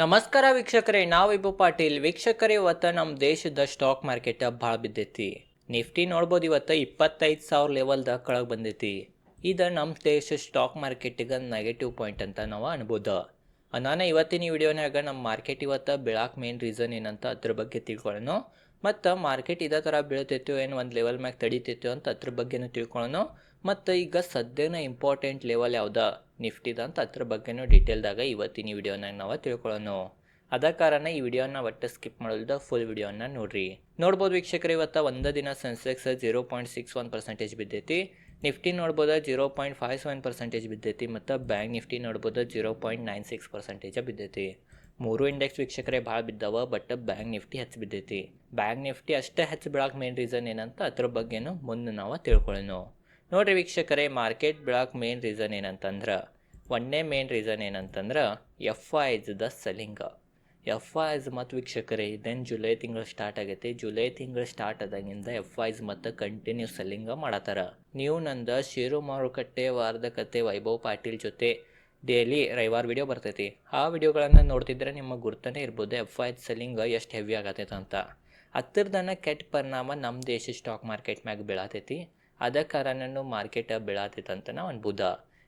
ನಮಸ್ಕಾರ ವೀಕ್ಷಕರೇ, ನಾವು ಇಬ್ಬ ಪಾಟೀಲ್. ವೀಕ್ಷಕರೇ, ಇವತ್ತು ನಮ್ಮ ದೇಶದ ಸ್ಟಾಕ್ ಮಾರ್ಕೆಟ್ ಭಾಳ ಬಿದ್ದೈತಿ. ನಿಫ್ಟಿ ನೋಡ್ಬೋದು ಇವತ್ತು ಇಪ್ಪತ್ತೈದು ಸಾವಿರ ಲೆವೆಲ್ದಾಗ ಕೆಳಗೆ ಬಂದೈತಿ. ಇದು ನಮ್ಮ ದೇಶ ಸ್ಟಾಕ್ ಮಾರ್ಕೆಟಿಗೆ ನೆಗೆಟಿವ್ ಪಾಯಿಂಟ್ ಅಂತ ನಾವು ಅನ್ಬೋದು. ನಾನು ಇವತ್ತಿನ ವಿಡಿಯೋನಾಗ ನಮ್ಮ ಮಾರ್ಕೆಟ್ ಇವತ್ತು ಬೀಳಾಕ ಮೇನ್ ರೀಸನ್ ಏನಂತ ಅದ್ರ ಬಗ್ಗೆ ತಿಳ್ಕೊಳ್ಳೋಣ ಮತ್ತು ಮಾರ್ಕೆಟ್ ಇದೇ ಥರ ಬೀಳ್ತೈತೋ, ಏನು ಒಂದು ಲೆವೆಲ್ ಮ್ಯಾಗ ತಡಿತೈತಿ ಅಂತ ಅದ್ರ ಬಗ್ಗೆನೂ ತಿಳ್ಕೊಳ್ಳೋಣ ಮತ್ತು ಈಗ ಸದ್ಯನ ಇಂಪಾರ್ಟೆಂಟ್ ಲೆವೆಲ್ ಯಾವ್ದು? ನಿಫ್ಟಿದ ಅಂತ ಅದ್ರ ಬಗ್ಗೆನೂ ಡೀಟೇಲ್ದಾಗ ಇವತ್ತಿನ ವಿಡಿಯೋನಾಗ ನಾವು ತಿಳ್ಕೊಳ್ಳೋಣ ಅದ ಕಾರಣ ಈ ವಿಡಿಯೋನ ಒಟ್ಟು ಸ್ಕಿಪ್ ಮಾಡೋದ ಫುಲ್ ವಿಡಿಯೋನ ನೋಡ್ರಿ. ನೋಡ್ಬೋದು ವೀಕ್ಷಕರು, ಇವತ್ತು ಒಂದೇ ದಿನ Sensex zero point six one percentage ಬಿದ್ದೈತಿ. Nifty ನೋಡ್ಬೋದು zero point five seven percentage ಬಿದ್ದೈತಿ ಮತ್ತು ಬ್ಯಾಂಕ್ ನಿಫ್ಟಿ ನೋಡ್ಬೋದು zero point nine six percentage ಬಿದ್ದೈತಿ. ಮೂರು ಇಂಡೆಕ್ಸ್ ವೀಕ್ಷಕರೇ ಭಾಳ ಬಿದ್ದಾವ ಬಟ್ ಬ್ಯಾಂಕ್ ನಿಫ್ಟಿ ಹೆಚ್ಚು ಬಿದ್ದೈತಿ. ಬ್ಯಾಂಕ್ ನಿಫ್ಟಿ ಅಷ್ಟೇ ಹೆಚ್ಚು ಬಿಡೋಕೆ ಮೇನ್ ರೀಸನ್ ಏನಂತ ಅದ್ರ ಬಗ್ಗೆನೂ ಮುಂದೆ ನಾವು ತಿಳ್ಕೊಳ್ಳೋಣ ನೋಡ್ರಿ ವೀಕ್ಷಕರೇ ಮಾರ್ಕೆಟ್ ಬ್ಲಾಕ್ ಮೇನ್ ರೀಸನ್ ಏನಂತಂದ್ರೆ ಒಂದೇ ಮೇನ್ ರೀಸನ್ ಏನಂತಂದ್ರೆ F ice the ಸೆಲಿಂಗ F ice ಮತ್ತು ವೀಕ್ಷಕರೇ, ಇದೇನ್ ಜುಲೈ ತಿಂಗಳು ಸ್ಟಾರ್ಟ್ ಆಗೈತಿ. ಜುಲೈ ತಿಂಗಳು ಸ್ಟಾರ್ಟ್ ಆದಾಗಿಂದ ಎಫ್ ಐಸ್ ಮತ್ತು ಕಂಟಿನ್ಯೂ ಸೆಲ್ಲಿಂಗ ಮಾಡತ್ತಾರ. ನೀವು ನಂದು ಷೇರು ಮಾರುಕಟ್ಟೆ ವಾರದ ವೈಭವ್ ಪಾಟೀಲ್ ಜೊತೆ ಡೈಲಿ ರವಿವಾರ ವಿಡಿಯೋ ಬರ್ತೈತಿ. ಆ ವಿಡಿಯೋಗಳನ್ನು ನೋಡ್ತಿದ್ರೆ ನಿಮ್ಮ ಗುರ್ತನೇ ಇರ್ಬೋದು ಎಫ್ ಐ ಸೆಲ್ಲಿಂಗ್ ಎಷ್ಟು ಹೆವಿ ಆಗತ್ತೈತೆ ಅಂತ ಹತ್ತಿರದನ ಕೆಟ್ಟ ಪರಿಣಾಮ ನಮ್ಮ ದೇಶ ಸ್ಟಾಕ್ ಮಾರ್ಕೆಟ್ ಮ್ಯಾಗ ಬೀಳತೈತಿ. ಅದ ಕಾರಣನೂ ಮಾರ್ಕೆಟ್ ಬೀಳಾತಿತ್ತಂತ ಒಂದು ಅನ್ಬೋದ.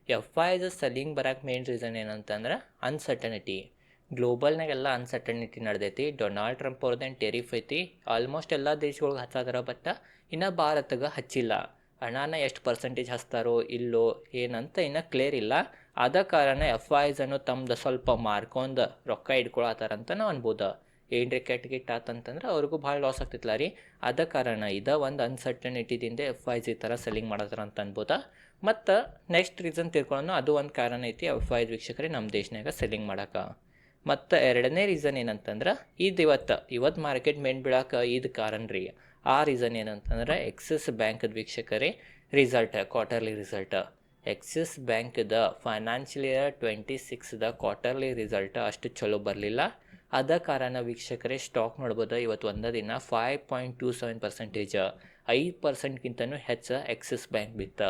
ಎಫ್ ಎಸ್ ಸೆಲ್ಲಿಂಗ್ ಬರಕ್ಕೆ ಮೇನ್ ರೀಸನ್ ಏನಂತಂದ್ರೆ ಅನ್ಸರ್ಟನಿಟಿ ಗ್ಲೋಬಲ್ನಾಗೆಲ್ಲ ಅನ್ಸರ್ಟನಿಟಿ ನಡೆದೈತಿ. ಡೊನಾಲ್ಡ್ ಟ್ರಂಪ್ ಅವ್ರದ್ದೇನು ಟೆರಿಫ್ ಐತಿ. ಆಲ್ಮೋಸ್ಟ್ ಎಲ್ಲ ದೇಶಗಳಿಗೆ ಹಚ್ಚಾದಾರ ಬಟ್ ಇನ್ನು ಭಾರತಗೆ ಹಚ್ಚಿಲ್ಲ. ಹಣನ ಎಷ್ಟು ಪರ್ಸೆಂಟೇಜ್ ಹಚ್ತಾರೋ ಇಲ್ಲೋ ಏನಂತ ಇನ್ನೂ ಕ್ಲಿಯರ್ ಇಲ್ಲ. ಆದ ಕಾರಣ ಎಫ್ ಐ ಅನ್ನು ತಮ್ದು ಸ್ವಲ್ಪ ಮಾರ್ಕೊಂಡು ರೊಕ್ಕ ಇಟ್ಕೊಳತ್ತಾರಂತ ನಾವು ಅನ್ಬೋದು. ಏನ್ರಿ ಕೆಟ್ಟ ಗಿಟ್ಟ ಆತಂತಂದ್ರೆ ಅವ್ರಿಗೂ ಭಾಳ ಲಾಸ್ ಆಗ್ತಿತ್ತಲ್ಲ ರೀ. ಅದ ಕಾರಣ ಇದ ಒಂದು ಅನ್ಸರ್ಟನಿಟಿದಿಂದ ಎಫ್ ಐಸ್ ಜಿ ಥರ ಸೆಲ್ಲಿಂಗ್ ಮಾಡತ್ತಾರ ಅಂತ ಅನ್ಬೋದ. ಮತ್ತು ನೆಕ್ಸ್ಟ್ ರೀಸನ್ ತಿಳ್ಕೊಳ್ಳೋಣ ಅದು ಒಂದು ಕಾರಣ ಐತಿ ಎಫ್ ಐಸ್ ವೀಕ್ಷಕರೇ ನಮ್ಮ ದೇಶನಾಗ ಸೆಲ್ಲಿಂಗ್ ಮಾಡೋಕೆ. ಮತ್ತು ಎರಡನೇ ರೀಸನ್ ಏನಂತಂದ್ರೆ, ಇದು ಇವತ್ತು ಇವತ್ತು ಮಾರ್ಕೆಟ್ ಮೇನ್ ಬೀಳಕ್ಕೆ ಇದು ಕಾರಣ ರೀ. ಆ ರೀಸನ್ ಏನಂತಂದ್ರೆ ಎಕ್ಸಿಸ್ ಬ್ಯಾಂಕ್ದ ವೀಕ್ಷಕರೇ ರಿಸಲ್ಟ್ ಕ್ವಾರ್ಟರ್ಲಿ ರಿಸಲ್ಟ್ ಎಕ್ಸಿಸ್ ಬ್ಯಾಂಕ್ದ ಫೈನಾನ್ಷಿಯಲ್ ಇಯರ್ ಟ್ವೆಂಟಿ ಸಿಕ್ಸ್ದ ಕ್ವಾರ್ಟರ್ಲಿ ರಿಸಲ್ಟ್ ಅಷ್ಟು ಚಲೋ ಬರಲಿಲ್ಲ. ಅದ ಕಾರಣ ವೀಕ್ಷಕರೇ ಸ್ಟಾಕ್ ನೋಡ್ಬೋದು, ಇವತ್ತು ಒಂದೇ ದಿನ five point two seven percentage ಐದು ಪರ್ಸೆಂಟ್ಗಿಂತನೂ ಹೆಚ್ಚು ಎಕ್ಸಿಸ್ ಬ್ಯಾಂಕ್ ಬಿತ್ತ.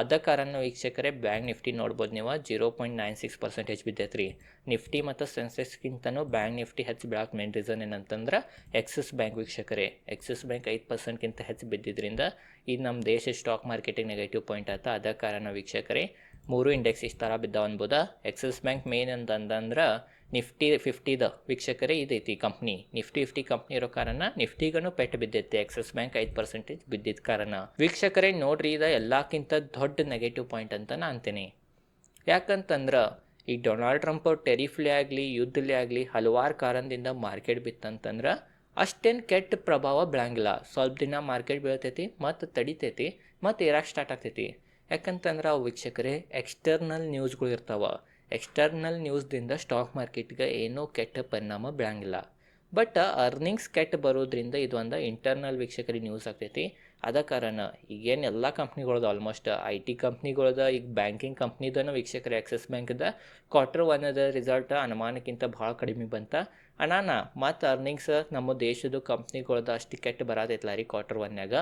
ಅದ ಕಾರಣ ವೀಕ್ಷಕರೇ ಬ್ಯಾಂಕ್ ನಿಫ್ಟಿ ನೋಡ್ಬೋದು ನೀವು zero point nine six percentage ಬಿದ್ದೈತೆ ರೀ ನಿಫ್ಟಿ ಮತ್ತು ಸೆನ್ಸೆಕ್ಸ್ಗಿಂತನೂ ಬ್ಯಾಂಕ್ ನಿಫ್ಟಿ ಹೆಚ್ಚು ಬ್ಲಾಕ್ ಮೇನ್ ರೀಸನ್ ಏನಂತಂದ್ರೆ ಎಕ್ಸಿಸ್ ಬ್ಯಾಂಕ್ ವೀಕ್ಷಕರೇ. ಎಕ್ಸಿಸ್ ಬ್ಯಾಂಕ್ ಐದು ಪರ್ಸೆಂಟ್ಗಿಂತ ಹೆಚ್ಚು ಬಿದ್ದಿದ್ದರಿಂದ ಇದು ನಮ್ಮ ದೇಶ ಸ್ಟಾಕ್ ಮಾರ್ಕೆಟಿಗೆ ನೆಗೆಟಿವ್ ಪಾಯಿಂಟ್ ಆಯ್ತು ಅದ ಕಾರಣ ವೀಕ್ಷಕರೇ, ಮೂರು ಇಂಡೆಕ್ಸ್ ಇಷ್ಟು ಥರ ಬಿದ್ದಾವ ಅನ್ಬೋದ. ಎಕ್ಸಿಸ್ ಬ್ಯಾಂಕ್ ಮೇನ್ ಅಂತಂದ್ರೆ ನಿಫ್ಟಿ ಫಿಫ್ಟಿದ ವೀಕ್ಷಕರೇ ಇದೈತಿ ಕಂಪ್ನಿ. ನಿಫ್ಟಿ ಫಿಫ್ಟಿ ಕಂಪ್ನಿ ಇರೋ ಕಾರಣ ನಿಫ್ಟಿಗೂ ಪೆಟ್ಟು ಬಿದ್ದೈತಿ. ಎಕ್ಸಿಸ್ ಬ್ಯಾಂಕ್ ಐದು ಪರ್ಸೆಂಟೇಜ್ ಬಿದ್ದಿದ್ದ ಕಾರಣ. ವೀಕ್ಷಕರೇ, ನೋಡ್ರಿ, ಇದು ಎಲ್ಲಕ್ಕಿಂತ ದೊಡ್ಡ ನೆಗೆಟಿವ್ ಪಾಯಿಂಟ್ ಅಂತ ನಾನು ಅಂತೀನಿ. ಯಾಕಂತಂದ್ರೆ, ಈ ಡೊನಾಲ್ಡ್ ಟ್ರಂಪ್ ಟೆರಿಫ್ಲೇ ಆಗಲಿ ಯುದ್ಧಲೇ ಆಗಲಿ, ಹಲವಾರು ಕಾರಣದಿಂದ ಮಾರ್ಕೆಟ್ ಬಿತ್ತಂತಂದ್ರೆ, ಅಷ್ಟೇನು ಕೆಟ್ಟ ಪ್ರಭಾವ ಬೀಳಂಗಿಲ್ಲ. ಸ್ವಲ್ಪ ದಿನ ಮಾರ್ಕೆಟ್ ಬೀಳ್ತೈತಿ, ಮತ್ತು ತಡಿತೈತಿ, ಮತ್ತು ಏರಾಕ್ ಸ್ಟಾರ್ಟ್ ಆಗ್ತೈತಿ. ಯಾಕಂತಂದ್ರೆ ಅವು ವೀಕ್ಷಕರೇ ಎಕ್ಸ್ಟರ್ನಲ್ ನ್ಯೂಸ್ಗಳು ಇರ್ತಾವೆ. ಎಕ್ಸ್ಟರ್ನಲ್ ನ್ಯೂಸ್ದಿಂದ ಸ್ಟಾಕ್ ಮಾರ್ಕೆಟ್ಗೆ ಏನೂ ಕೆಟ್ಟ ಪರಿಣಾಮ ಬೀಳಂಗಿಲ್ಲ. ಬಟ್ ಅರ್ನಿಂಗ್ಸ್ ಕೆಟ್ಟ ಬರೋದ್ರಿಂದ ಇದೊಂದು ಇಂಟರ್ನಲ್ ವೀಕ್ಷಕರಿಗೆ ನ್ಯೂಸ್ ಆಗ್ತೈತಿ. ಅದ ಕಾರಣ ಈಗೇನು ಎಲ್ಲ ಕಂಪ್ನಿಗಳದ ಆಲ್ಮೋಸ್ಟ್ ಐ ಟಿ ಕಂಪ್ನಿಗಳದ ಈಗ ಬ್ಯಾಂಕಿಂಗ್ ಕಂಪ್ನಿದನ ವೀಕ್ಷಕರ ಆಕ್ಸಿಸ್ ಬ್ಯಾಂಕ್ದ ಕ್ವಾರ್ಟರ್ ಒನ್ನದ ರಿಸಲ್ಟ್ ಅನುಮಾನಕ್ಕಿಂತ ಭಾಳ ಕಡಿಮೆ ಬಂತ. ಅನಾನ ಮತ್ತು ಅರ್ನಿಂಗ್ಸ್ ನಮ್ಮ ದೇಶದ ಕಂಪ್ನಿಗಳದ ಅಷ್ಟು ಕೆಟ್ಟ ಬರತೈತಲ್ಲ ರೀ ಕ್ವಾರ್ಟರ್ ಒನ್ಯಾಗ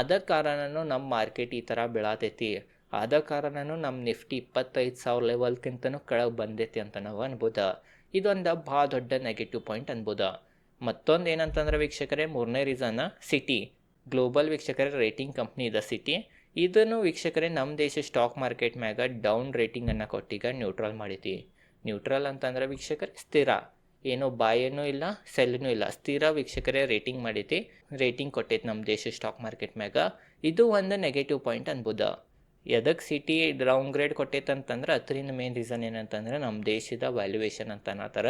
ಅದ ಕಾರಣನೂ ನಮ್ಮ ಮಾರ್ಕೆಟ್ ಈ ಥರ ಬೀಳತೈತಿ. ಆದ ಕಾರಣನೂ ನಮ್ಮ ನಿಫ್ಟಿ ಇಪ್ಪತ್ತೈದು ಸಾವಿರ ಲೆವೆಲ್ಗಿಂತನೂ ಕೆಳಗೆ ಬಂದೈತಿ ಅಂತ ನಾವು ಅನ್ಬೋದು. ಇದೊಂದು ಭಾಳ ದೊಡ್ಡ ನೆಗೆಟಿವ್ ಪಾಯಿಂಟ್ ಅನ್ಬೋದ. ಮತ್ತೊಂದು ಏನಂತಂದ್ರೆ ವೀಕ್ಷಕರೇ, ಮೂರನೇ ರೀಸನ್ ಸಿಟಿ ಗ್ಲೋಬಲ್ ವೀಕ್ಷಕರೇ ರೇಟಿಂಗ್ ಕಂಪ್ನಿ ಇದೆ ಸಿಟಿ ಇದನ್ನು ವೀಕ್ಷಕರೇ ನಮ್ಮ ದೇಶ ಸ್ಟಾಕ್ ಮಾರ್ಕೆಟ್ ಮ್ಯಾಗ ಡೌನ್ ರೇಟಿಂಗನ್ನು ಕೊಟ್ಟೀಗ ನ್ಯೂಟ್ರಲ್ ಮಾಡೈತಿ. ನ್ಯೂಟ್ರಲ್ ಅಂತಂದ್ರೆ ವೀಕ್ಷಕರೇ, ಸ್ಥಿರ. ಏನೋ ಬಾಯನೂ ಇಲ್ಲ, ಸೆಲ್ನೂ ಇಲ್ಲ. ಸ್ಥಿರ ವೀಕ್ಷಕರೇ ರೇಟಿಂಗ್ ಮಾಡೈತಿ. ರೇಟಿಂಗ್ ಕೊಟ್ಟೈತಿ ನಮ್ಮ ದೇಶ ಸ್ಟಾಕ್ ಮಾರ್ಕೆಟ್ ಮ್ಯಾಗ. ಇದು ಒಂದು ನೆಗೆಟಿವ್ ಪಾಯಿಂಟ್ ಅನ್ಬೋದ. ಎದಕ್ಕೆ ಸಿಟಿ ಡೌನ್ ಗ್ರೇಡ್ ಕೊಟ್ಟೈತಂತಂದ್ರೆ ಅದರಿಂದ ಮೇನ್ ರೀಸನ್ ಏನಂತಂದ್ರೆ ನಮ್ಮ ದೇಶದ ವ್ಯಾಲ್ಯೂಯೇಷನ್ ಅಂತ ಅನ್ನತ್ತಾರ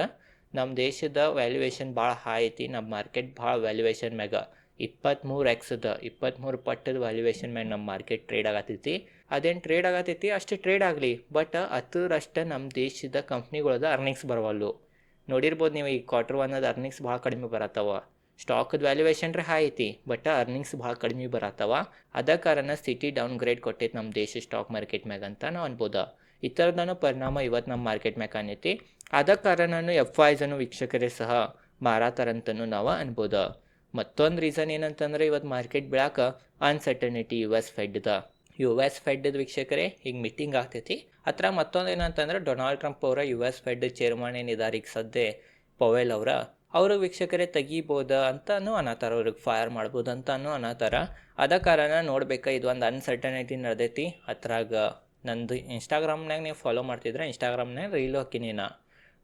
ನಮ್ಮ ದೇಶದ ವ್ಯಾಲ್ಯೂಯೇಷನ್ ಭಾಳ ಹೈ ಐತಿ ನಮ್ಮ ಮಾರ್ಕೆಟ್ ಭಾಳ ವ್ಯಾಲ್ಯೂಯೇಷನ್ ಮ್ಯಾಗ. ಇಪ್ಪತ್ತ್ಮೂರು ಎಕ್ಸದ ಇಪ್ಪತ್ತ್ಮೂರು ಪಟ್ಟದ ವ್ಯಾಲ್ಯೂಯೇಷನ್ ಮ್ಯಾಗ ನಮ್ಮ ಮಾರ್ಕೆಟ್ ಟ್ರೇಡ್ ಆಗತ್ತೈತಿ ಅದೇನು ಟ್ರೇಡ್ ಆಗತ್ತೈತಿ ಅಷ್ಟು ಟ್ರೇಡ್ ಆಗಲಿ. ಬಟ್ ಹತ್ತರಷ್ಟು ನಮ್ಮ ದೇಶದ ಕಂಪ್ನಿಗಳದ ಅರ್ನಿಂಗ್ಸ್ ಬರವಲ್ಲು ನೋಡಿರ್ಬೋದು ನೀವು ಈ ಕ್ವಾರ್ಟರ್ ಒನ್ನದ ಅರ್ನಿಂಗ್ಸ್ ಭಾಳ ಕಡಿಮೆ ಬರತ್ತವ. ಸ್ಟಾಕದ ವ್ಯಾಲ್ಯೂಯೇಷನ್ ರೀ ಹೈ ಐತಿ ಬಟ್ ಅರ್ನಿಂಗ್ಸ್ ಭಾಳ ಕಡಿಮೆ ಬರತ್ತವ. ಅದ ಕಾರಣ ಸಿಟಿ ಡೌನ್ ಗ್ರೇಡ್ ಕೊಟ್ಟೈತಿ ನಮ್ಮ ದೇಶ ಸ್ಟಾಕ್ ಮಾರ್ಕೆಟ್ ಮ್ಯಾಗ ಅಂತ ನಾವು ಅನ್ಬೋದು. ಈ ಥರದನು ಪರಿಣಾಮ ಇವತ್ತು ನಮ್ಮ ಮಾರ್ಕೆಟ್ ಮ್ಯಾಗ ಕಾಣೈತಿ ಅದ ಕಾರಣನು ಎಫ್ ಐಸನ್ನು ವೀಕ್ಷಕರೇ ಸಹ ಮಾರಾತಾರಂತನೂ ನಾವು ಅನ್ಬೋದು. ಮತ್ತೊಂದು ರೀಸನ್ ಏನಂತಂದ್ರೆ ಇವತ್ತು ಮಾರ್ಕೆಟ್ ಬೆಳಕ ಅನ್ಸರ್ಟನಿಟಿ ಯು ಎಸ್ ಫೆಡ್ದ ಯು ಎಸ್ ಫೆಡ್ ವೀಕ್ಷಕರೇ, ಈಗ ಮೀಟಿಂಗ್ ಆಗ್ತೈತಿ. ಹತ್ರ ಮತ್ತೊಂದು ಏನಂತಂದ್ರೆ ಡೊನಾಲ್ಡ್ ಟ್ರಂಪ್ ಅವರ ಯು ಎಸ್ ಫೆಡ್ ಚೇರ್ಮನ್ ಏನಿದ್ದಾರೆ ಈಗ ಸದ್ಯ ಪೊವೆಲ್ ಅವರ. ಅವರು ವೀಕ್ಷಕರೇ ತೆಗಿಬೋದ ಅಂತನೂ ಅನ್ನತ್ತಾರ ಅವ್ರಿಗೆ ಫೈರ್ ಮಾಡ್ಬೋದು ಅಂತಲೂ ಅನ್ನತ್ತಾರ ಅದ ಕಾರಣ ನೋಡ್ಬೇಕಾ, ಇದು ಒಂದು ಅನ್ಸರ್ಟನಿಟಿ ನಡೆದೈತಿ. ಅದ್ರಾಗ ನಂದು ಇನ್ಸ್ಟಾಗ್ರಾಮ್ನಾಗ ನೀವು ಫಾಲೋ ಮಾಡ್ತಿದ್ರೆ ಇನ್ಸ್ಟಾಗ್ರಾಮ್ನಾಗ ರೀಲ್ ಹಾಕಿನಿ ನಾ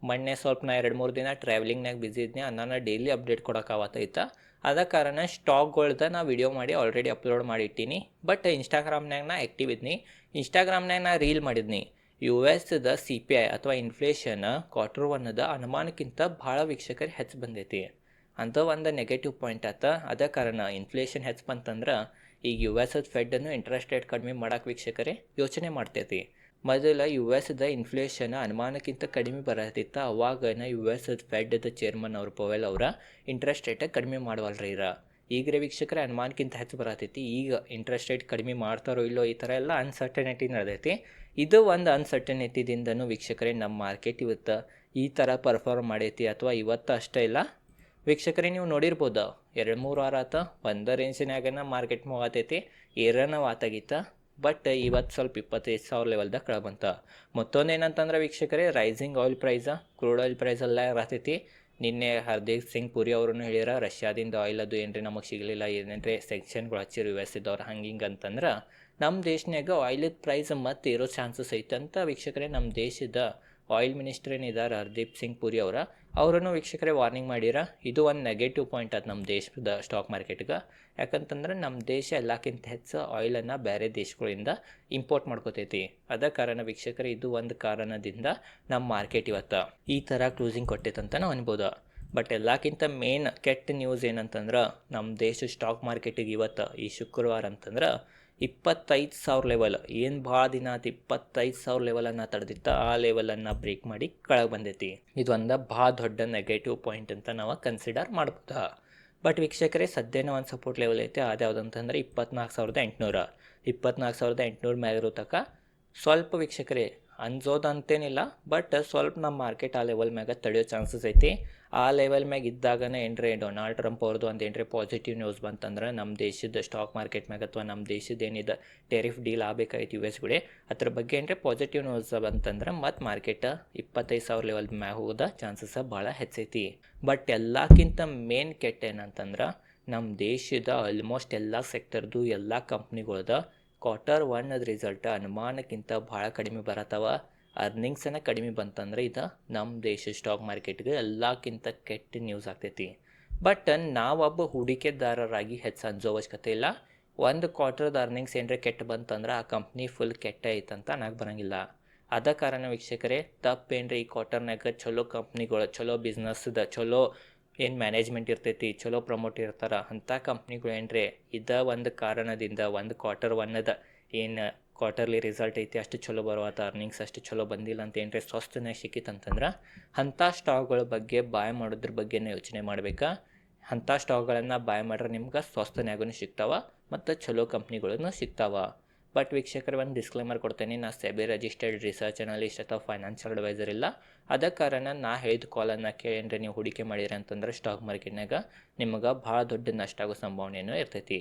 ಮೊನ್ನೆ ಸ್ವಲ್ಪ ನಾ ಎರಡು ಮೂರು ದಿನ ಟ್ರಾವೆಲಿಂಗ್ನಾಗ ಬಿಸಿ ಇದ್ನಿ ನಾನು ಡೈಲಿ ಅಪ್ಡೇಟ್ ಕೊಡೋಕ್ಕಾಗತ್ತೈತ ಅದ ಕಾರಣ ಸ್ಟಾಕ್ಗಳ್ದ ನಾ ವಿಡಿಯೋ ಮಾಡಿ ಆಲ್ರೆಡಿ ಅಪ್ಲೋಡ್ ಮಾಡಿಟ್ಟಿನಿ. ಬಟ್ ಇನ್ಸ್ಟಾಗ್ರಾಮ್ನಾಗ ನಾ ಆ್ಯಕ್ಟಿವ್ ಇದ್ನಿ. ಇನ್ಸ್ಟಾಗ್ರಾಮ್ನಾಗ ನಾ ರೀಲ್ ಮಾಡಿದ್ನಿ. ಯು ಎಸ್ ದ ಸಿ ಪಿ ಐ ಅಥವಾ ಇನ್ಫ್ಲೇಷನ್ ಕ್ವಾರ್ಟರ್ ಒನ್ನದ ಅನುಮಾನಕ್ಕಿಂತ ಭಾಳ ವೀಕ್ಷಕರು ಹೆಚ್ಚು ಬಂದೈತಿ. ಅಂತ ಒಂದು ನೆಗೆಟಿವ್ ಪಾಯಿಂಟ್ ಆತ. ಅದ ಕಾರಣ ಇನ್ಫ್ಲೇಷನ್ ಹೆಚ್ಚು ಬಂತಂದ್ರೆ ಈಗ ಯು ಎಸ್ ಫೆಡ್ಡನ್ನು ಇಂಟ್ರೆಸ್ಟ್ ರೇಟ್ ಕಡಿಮೆ ಮಾಡೋಕೆ ವೀಕ್ಷಕರೇ ಯೋಚನೆ ಮಾಡ್ತೈತಿ. ಮೊದಲು ಯು ಎಸ್ದ ಇನ್ಫ್ಲೇಷನ್ ಅನುಮಾನಕ್ಕಿಂತ ಕಡಿಮೆ ಬರತ್ತಿತ್ತ ಅವಾಗ ಯು ಎಸ್ ಫೆಡ್ದ ಚೇರ್ಮನ್ ಅವ್ರ ಪೊವೆಲ್ ಅವರ ಇಂಟ್ರೆಸ್ಟ್ ರೇಟ ಕಡಿಮೆ ಮಾಡವಲ್ರಿ ಇರ. ಈಗ್ರೆ ವೀಕ್ಷಕರ ಅನುಮಾನಕ್ಕಿಂತ ಹೆಚ್ಚು ಬರತೈತಿ. ಈಗ ಇಂಟ್ರೆಸ್ಟ್ ರೇಟ್ ಕಡಿಮೆ ಮಾಡ್ತಾರೋ ಇಲ್ಲೋ ಈ ಥರ ಎಲ್ಲ ಅನ್ಸರ್ಟನಿಟಿ ನಡೆದೈತಿ. ಇದು ಒಂದು ಅನ್ಸರ್ಟನಿಟಿದಿಂದನೂ ವೀಕ್ಷಕರೇ ನಮ್ಮ ಮಾರ್ಕೆಟ್ ಇವತ್ತು ಈ ಥರ ಪರ್ಫಾರ್ಮ್ ಮಾಡೈತಿ ಅಥವಾ ಇವತ್ತು ಅಷ್ಟೇ ಇಲ್ಲ. ವೀಕ್ಷಕರೇ ನೀವು ನೋಡಿರ್ಬೋದು, ಎರಡು ಮೂರು ವಾರ ಆತ ಒಂದು ರೇಂಜಿನಾಗನ ಮಾರ್ಕೆಟ್ ಮೂವತ್ತೈತಿ ಏರನ ವಾತಾಗಿತ್ತ ಬಟ್ ಇವತ್ತು ಸ್ವಲ್ಪ ಇಪ್ಪತ್ತೈದು ಸಾವಿರ ಲೆವೆಲ್ದಾಗ ಕಳಬಂತ ಮತ್ತೊಂದು ಏನಂತಂದ್ರೆ ವೀಕ್ಷಕರೇ rising oil price crude oil price ಎಲ್ಲ ಇರತೈತಿ ನಿನ್ನೆ ಹರ್ದೀಪ್ ಸಿಂಗ್ ಪುರಿ ಅವರು ಹೇಳ್ಯಾರ ರಷ್ಯಾದಿಂದ ಆಯಿಲ್ ಅದು ಏನ್ರಿ ನಮಗೆ ಸಿಗಲಿಲ್ಲ, ಏನೇನ್ರಿ ಸೆಕ್ಷನ್ಗಳು ಹಚ್ಚಿರು ಯು ಎಸ್ ಇದ್ದವ್ರು ಹಂಗೆ ಹಿಂಗೆ ಅಂತಂದ್ರೆ ನಮ್ಮ ದೇಶನಾಗ ಆಯಿಲ್ ಪ್ರೈಸ್ ಮತ್ತೆ ಇರೋ ಚಾನ್ಸಸ್ ಐತೆ ಅಂತ ವೀಕ್ಷಕರೇ ನಮ್ಮ ದೇಶದ ಆಯಿಲ್ ಮಿನಿಸ್ಟರ್ ಏನಿದ್ದಾರೆ ಹರ್ದೀಪ್ ಸಿಂಗ್ ಪುರಿ ಅವರ. ಅವರನ್ನು ವೀಕ್ಷಕರೇ ವಾರ್ನಿಂಗ್ ಮಾಡಿರ? ಇದು ಒಂದು ನೆಗೆಟಿವ್ ಪಾಯಿಂಟ್ ಅದು ನಮ್ಮ ದೇಶದ ಸ್ಟಾಕ್ ಮಾರ್ಕೆಟ್ಗೆ ಯಾಕಂತಂದ್ರೆ ನಮ್ಮ ದೇಶ ಎಲ್ಲಕ್ಕಿಂತ ಹೆಚ್ಚು ಆಯಿಲನ್ನು ಬೇರೆ ದೇಶಗಳಿಂದ ಇಂಪೋರ್ಟ್ ಮಾಡ್ಕೋತೈತಿ. ಅದ ಕಾರಣ ವೀಕ್ಷಕರೇ, ಇದು ಒಂದು ಕಾರಣದಿಂದ ನಮ್ಮ ಮಾರ್ಕೆಟ್ ಇವತ್ತು ಈ ಥರ ಕ್ಲೂಸಿಂಗ್ ಕೊಟ್ಟೈತಂತ ನಾವು ಅನ್ಬೋದು. ಬಟ್ ಎಲ್ಲಕ್ಕಿಂತ ಮೇನ್ ಕೆಟ್ಟ ನ್ಯೂಸ್ ಏನಂತಂದ್ರೆ ನಮ್ಮ ದೇಶ ಸ್ಟಾಕ್ ಮಾರ್ಕೆಟಿಗೆ ಇವತ್ತು ಈ ಶುಕ್ರವಾರ ಅಂತಂದ್ರೆ ಇಪ್ಪತ್ತೈದು ಸಾವಿರ ಲೆವೆಲ್ ಏನು ಭಾಳ ದಿನ ಆತು ಇಪ್ಪತ್ತೈದು ಸಾವಿರ ಲೆವೆಲನ್ನು ತಡೆದಿತ್ತ, ಆ ಲೆವೆಲನ್ನು ಬ್ರೇಕ್ ಮಾಡಿ ಕೆಳಗೆ ಬಂದೈತಿ. ಇದೊಂದು ಭಾಳ ದೊಡ್ಡ ನೆಗೆಟಿವ್ ಪಾಯಿಂಟ್ ಅಂತ ನಾವು ಕನ್ಸಿಡರ್ ಮಾಡ್ಬೋದಾ. ಬಟ್ ವೀಕ್ಷಕರೇ, ಸದ್ಯನ ಒಂದು ಸಪೋರ್ಟ್ ಲೆವೆಲ್ ಐತೆ, ಅದು ಯಾವುದಂತಂದ್ರೆ ಇಪ್ಪತ್ನಾಲ್ಕು ಸಾವಿರದ ಎಂಟುನೂರ. ಇಪ್ಪತ್ನಾಲ್ಕು ಸಾವಿರದ ಎಂಟುನೂರ ಮ್ಯಾಗ ಇರೋ ತನಕ ಸ್ವಲ್ಪ ವೀಕ್ಷಕರೇ ಅಂಜೋದಂತೇನಿಲ್ಲ ಬಟ್ ಸ್ವಲ್ಪ ನಮ್ಮ ಮಾರ್ಕೆಟ್ ಆ ಲೆವೆಲ್ ಮ್ಯಾಗ ತಡೆಯೋ ಚಾನ್ಸಸ್ ಐತಿ. ಆ ಲೆವೆಲ್ ಮ್ಯಾಗ ಇದ್ದಾಗನೇ ಏನ್ರಿ ಡೊನಾಲ್ಡ್ ಟ್ರಂಪ್ ಅವ್ರದ್ದು ಒಂದು ಏನ್ರಿ ಪಾಸಿಟಿವ್ ನ್ಯೂಸ್ ಬಂತಂದ್ರೆ ನಮ್ಮ ದೇಶದ ಸ್ಟಾಕ್ ಮಾರ್ಕೆಟ್ ಮ್ಯಾಗ ಅಥವಾ ನಮ್ಮ ದೇಶದ ಏನಿದೆ ಟೆರಿಫ್ ಡೀಲ್ ಆಗಬೇಕಾಯ್ತು ಯು ಎಸ್ ಗುಡಿ, ಅದ್ರ ಬಗ್ಗೆ ಏನ್ರಿ ಪಾಸಿಟಿವ್ ನ್ಯೂಸ್ ಬಂತಂದ್ರೆ, ಮತ್ತೆ ಮಾರ್ಕೆಟ್ ಇಪ್ಪತ್ತೈದು ಸಾವಿರ ಲೆವೆಲ್ ಮ್ಯಾಗ ಹೋಗೋದ ಚಾನ್ಸಸ್ ಭಾಳ ಹೆಚ್ಚೈತಿ. ಬಟ್ ಎಲ್ಲಕ್ಕಿಂತ ಮೇನ್ ಕೆಟ್ಟ ಏನಂತಂದ್ರೆ ನಮ್ಮ ದೇಶದ ಆಲ್ಮೋಸ್ಟ್ ಎಲ್ಲ ಸೆಕ್ಟರ್ದು ಎಲ್ಲ ಕಂಪ್ನಿಗಳ್ದ ಕ್ವಾರ್ಟರ್ ಒನ್ನದ ರಿಸಲ್ಟ್ ಅನುಮಾನಕ್ಕಿಂತ ಭಾಳ ಕಡಿಮೆ ಬರತ್ತವ. ಅರ್ನಿಂಗ್ಸನ್ನು ಕಡಿಮೆ ಬಂತಂದ್ರೆ ಇದು ನಮ್ಮ ದೇಶ ಸ್ಟಾಕ್ ಮಾರ್ಕೆಟ್ಗೆ ಎಲ್ಲಕ್ಕಿಂತ ಕೆಟ್ಟ ನ್ಯೂಸ್ ಆಗ್ತೈತಿ. ಬಟ್ ನಾವೊಬ್ಬ ಹೂಡಿಕೆದಾರರಾಗಿ ಹೆಚ್ಚು ಅಂಜೋ ಅವಶ್ಯಕತೆ ಇಲ್ಲ. ಒಂದು ಕ್ವಾರ್ಟರ್ದ ಅರ್ನಿಂಗ್ಸ್ ಏನರ ಕೆಟ್ಟ ಬಂತಂದ್ರೆ ಆ ಕಂಪ್ನಿ ಫುಲ್ ಕೆಟ್ಟ ಐತಂತ ಅನ್ನಕ್ಕೆ ಬರೋಂಗಿಲ್ಲ. ಅದ ಕಾರಣ ವೀಕ್ಷಕರೇ, ತಪ್ಪೇನ್ರಿ ಈ ಕ್ವಾರ್ಟರ್ನಾಗ ಚಲೋ ಕಂಪ್ನಿಗಳು ಚಲೋ ಬಿಸ್ನೆಸ್ದ ಚಲೋ ಏನು ಮ್ಯಾನೇಜ್ಮೆಂಟ್ ಇರ್ತೈತಿ, ಚಲೋ ಪ್ರಮೋಟ್ ಇರ್ತಾರೆ ಅಂಥ ಕಂಪ್ನಿಗಳು ಏನ್ರಿ, ಇದ ಒಂದು ಕಾರಣದಿಂದ, ಒಂದು ಕ್ವಾರ್ಟರ್ ಒನ್ನದ ಏನು ಕ್ವಾರ್ಟರ್ಲಿ ರಿಸಲ್ಟ್ ಐತಿ, ಅಷ್ಟು ಚಲೋ ಬರುವತ್ತ ಅರ್ನಿಂಗ್ಸ್ ಅಷ್ಟು ಚಲೋ ಬಂದಿಲ್ಲ ಅಂತ ಏನ್ರಿ ಸಿಕ್ಕಿತ್ತು ಅಂತಂದ್ರೆ ಅಂಥ ಸ್ಟಾಕ್ಗಳ ಬಗ್ಗೆ ಬಾಯ್ ಮಾಡೋದ್ರ ಬಗ್ಗೆನೇ ಯೋಚನೆ ಮಾಡಬೇಕಾ. ಅಂಥ ಸ್ಟಾಕ್ಗಳನ್ನು ಬಾಯ್ ಮಾಡ್ರೆ ನಿಮ್ಗೆ ಸ್ವಸ್ಥನ್ಯಾಗೂ ಸಿಗ್ತಾವ, ಮತ್ತು ಚಲೋ ಕಂಪ್ನಿಗಳನ್ನು ಸಿಗ್ತಾವ. ಬಟ್ ವೀಕ್ಷಕರು, ಒಂದು ಡಿಸ್ಕ್ಲೇಮರ್ ಕೊಡ್ತೇನೆ. ನಾ ಸೆಬಿ ರಿಜಿಸ್ಟರ್ಡ್ ರಿಸರ್ಚ್ ಅನಲಿಸ್ಟ್ ಅಥವಾ ಫೈನಾನ್ಷಿಯಲ್ ಅಡ್ವೈಸರ್ ಇಲ್ಲ. ಅದ ಕಾರಣ ನಾ ಹೇಳಿದ ಕಾಲನ್ನು ಕೇಳಿ ನೀವು ಹೂಡಿಕೆ ಮಾಡಿರಿ ಅಂತಂದ್ರೆ ಸ್ಟಾಕ್ ಮಾರ್ಕೆಟ್ನಾಗ ನಿಮಗೆ ಭಾಳ ದೊಡ್ಡ ನಷ್ಟ ಆಗೋ ಸಂಭಾವನೆಯೂ ಇರ್ತೈತಿ.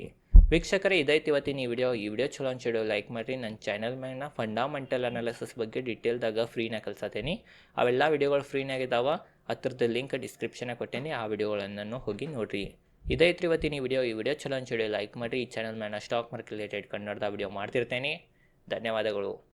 ವೀಕ್ಷಕರೇ ಇದೈತಿ ಇವತ್ತಿನ ಈ ವಿಡಿಯೋ ಈ ವಿಡಿಯೋ ಚಲೋ ಅನ್ಸಿಡಿಯೋ ಲೈಕ್ ಮಾಡಿರಿ. ನನ್ನ ಚಾನಲ್ ಮ್ಯಾಗ ಫಂಡಾಮೆಂಟಲ್ ಅನಾಲಿಸಿಸ್ ಬಗ್ಗೆ ಡೀಟೇಲ್ದಾಗ ಫ್ರೀನ ಕಲ್ಸತ್ತೇನೆ ಅವೆಲ್ಲ ವಿಡಿಯೋಗಳು ಫ್ರೀನಾಗಿದ್ದಾವೆ ಅದ್ರದ್ದು ಲಿಂಕ್ ಡಿಸ್ಕ್ರಿಪ್ಷನಾಗ ಕೊಟ್ಟೇನಿ. ಆ ವಿಡಿಯೋಗಳನ್ನು ಹೋಗಿ ನೋಡಿರಿ. ಇದೈತ್ರಿ ಇವತ್ತಿನ ಈ ವಿಡಿಯೋ ಈ ವಿಡಿಯೋ ಚಲೋ ಅನ್ಸಿಡಿ ಲೈಕ್ ಮಾಡಿರಿ. ಈ ಚಾನಲ್ ಮ್ಯಾನ ಸ್ಟಾಕ್ ಮಾರ್ಕೆಟ್ ರಿಲೇಟೆಡ್ ಕನ್ನಡದ ವಿಡಿಯೋ ಮಾಡ್ತಿರ್ತೇನೆ. ಧನ್ಯವಾದಗಳು.